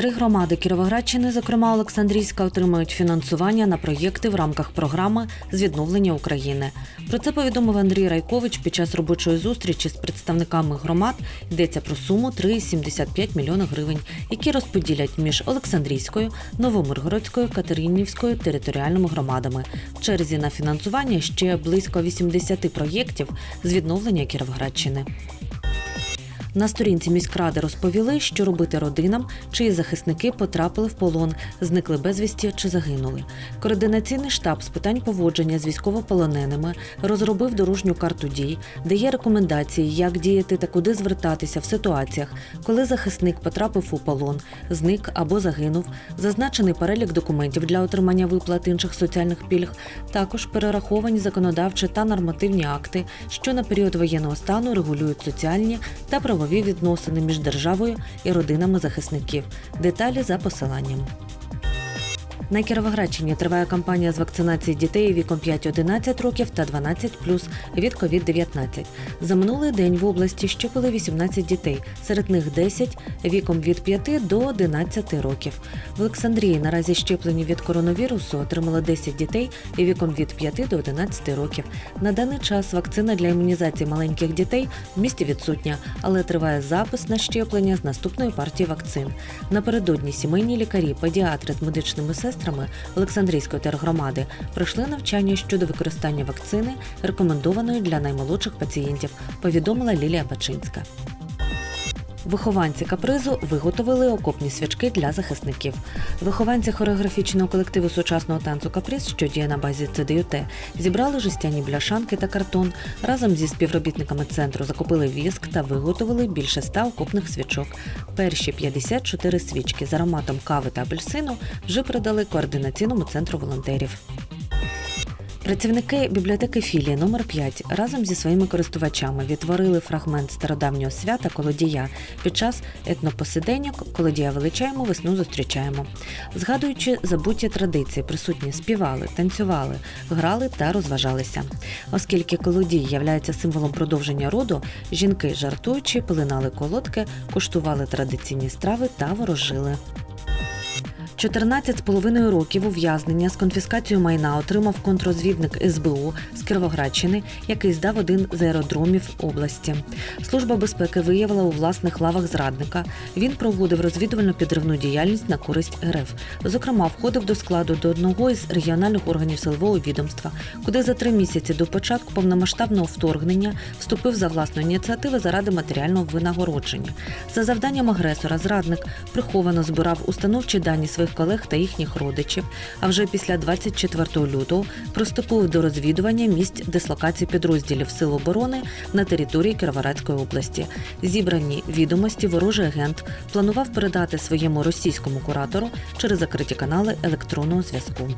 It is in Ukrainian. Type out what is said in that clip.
Три громади Кіровоградщини, зокрема Олександрійська, отримають фінансування на проєкти в рамках програми з відновлення України. Про це повідомив Андрій Райкович під час робочої зустрічі з представниками громад. Йдеться про суму 3,75 мільйона гривень, які розподілять між Олександрійською, Новомиргородською, Катеринівською територіальними громадами. В черзі на фінансування ще близько 80 проєктів з відновлення Кіровоградщини. На сторінці міськради розповіли, що робити родинам, чиї захисники потрапили в полон, зникли безвісті чи загинули. Координаційний штаб з питань поводження з військовополоненими розробив дорожню карту дій, де є рекомендації, як діяти та куди звертатися в ситуаціях, коли захисник потрапив у полон, зник або загинув, зазначений перелік документів для отримання виплат інших соціальних пільг, також перераховані законодавчі та нормативні акти, що на період воєнного стану регулюють соціальні та правові відносини між державою і родинами захисників. Деталі за посиланням. На Кіровоградщині триває кампанія з вакцинації дітей віком 5-11 років та 12 плюс від COVID-19. За минулий день в області щепили 18 дітей, серед них 10 віком від 5 до 11 років. В Олександрії наразі щеплені від коронавірусу отримали 10 дітей віком від 5 до 11 років. На даний час вакцина для імунізації маленьких дітей в місті відсутня, але триває запис на щеплення з наступної партії вакцин. Напередодні сімейні лікарі, педіатри з медичними сестрами Олександрійської тергромади пройшли навчання щодо використання вакцини, рекомендованої для наймолодших пацієнтів, повідомила Лілія Пачинська. Вихованці капризу виготовили окопні свячки для захисників. Вихованці хореографічного колективу сучасного танцю Каприз, що діє на базі ЦДЮТ, зібрали жестяні бляшанки та картон. Разом зі співробітниками центру закупили віск та виготовили більше ста окопних свічок. Перші 54 свічки з ароматом кави та апельсину вже передали координаційному центру волонтерів. Працівники бібліотеки філії номер 5 разом зі своїми користувачами відтворили фрагмент стародавнього свята колодія під час етнопосиденьок Колодія величаємо, весну зустрічаємо. Згадуючи забуті традиції, присутні співали, танцювали, грали та розважалися. Оскільки колодій являється символом продовження роду, жінки, жартуючи, пилинали колодки, куштували традиційні страви та ворожили. 14,5 років ув'язнення з конфіскацією майна отримав контрозвідник СБУ з Кіровоградщини, який здав один з аеродромів області. Служба безпеки виявила у власних лавах зрадника. Він проводив розвідувально підривну діяльність на користь РФ. Зокрема, входив до складу до одного із регіональних органів силового відомства, куди за три місяці до початку повномасштабного вторгнення вступив за власну ініціативу заради матеріального винагородження. За завданням агресора зрадник приховано збирав установчі дані своїх колег та їхніх родичів. А вже після 24 лютого приступив до розвідування місць дислокації підрозділів Сил оборони на території Кіровоградської області. Зібрані відомості ворожий агент планував передати своєму російському куратору через закриті канали електронного зв'язку.